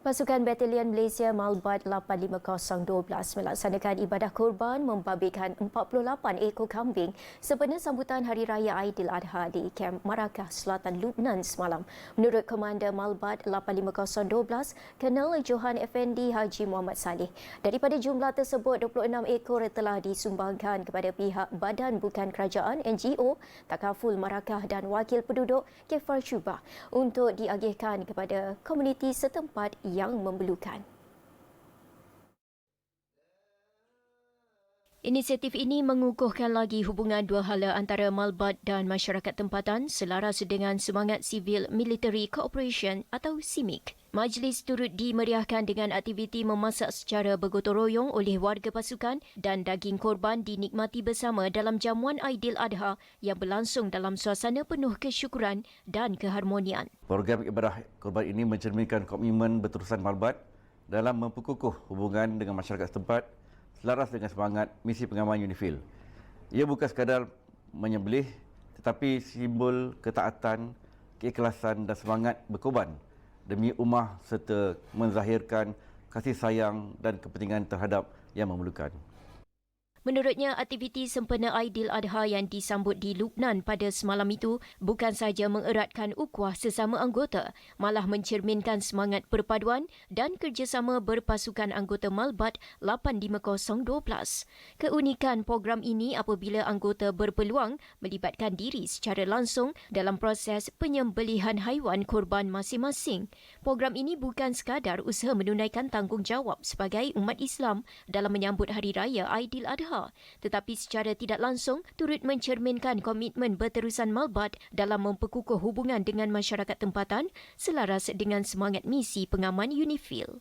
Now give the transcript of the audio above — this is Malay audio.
Pasukan Batalion Malaysia Malbat 85012 melaksanakan ibadah kurban membabitkan 48 ekor kambing sempena sambutan Hari Raya Aidiladha di Kem Marakah, Selatan Lubnan semalam. Menurut Komander Malbat 85012, Colonel Johan Effendi Haji Muhammad Saleh, daripada jumlah tersebut 26 ekor telah disumbangkan kepada pihak Badan Bukan Kerajaan NGO Takaful Marakah dan Wakil Penduduk Kefar Shubah untuk diagihkan kepada komuniti setempat yang memerlukan. Inisiatif ini mengukuhkan lagi hubungan dua hala antara Malbat dan masyarakat tempatan selaras dengan semangat Civil Military Cooperation atau CIMIC. Majlis turut dimeriahkan dengan aktiviti memasak secara bergotong royong oleh warga pasukan dan daging korban dinikmati bersama dalam jamuan Aidil Adha yang berlangsung dalam suasana penuh kesyukuran dan keharmonian. Program ibadah korban ini mencerminkan komitmen berterusan Malbat dalam memperkukuh hubungan dengan masyarakat setempat selaras dengan semangat misi pengaman UNIFIL. Ia bukan sekadar menyembelih tetapi simbol ketaatan, keikhlasan dan semangat berkorban demi ummah serta menzahirkan kasih sayang dan kepentingan terhadap yang memerlukan. Menurutnya, aktiviti sempena Aidil Adha yang disambut di Lubnan pada semalam itu bukan sahaja mengeratkan ukhuwah sesama anggota, malah mencerminkan semangat perpaduan dan kerjasama berpasukan anggota Malbat 85012. Keunikan program ini apabila anggota berpeluang melibatkan diri secara langsung dalam proses penyembelihan haiwan korban masing-masing. Program ini bukan sekadar usaha menunaikan tanggungjawab sebagai umat Islam dalam menyambut Hari Raya Aidil Adha Adha, tetapi secara tidak langsung turut mencerminkan komitmen berterusan Malbat dalam memperkukuh hubungan dengan masyarakat tempatan selaras dengan semangat misi pengaman UNIFIL.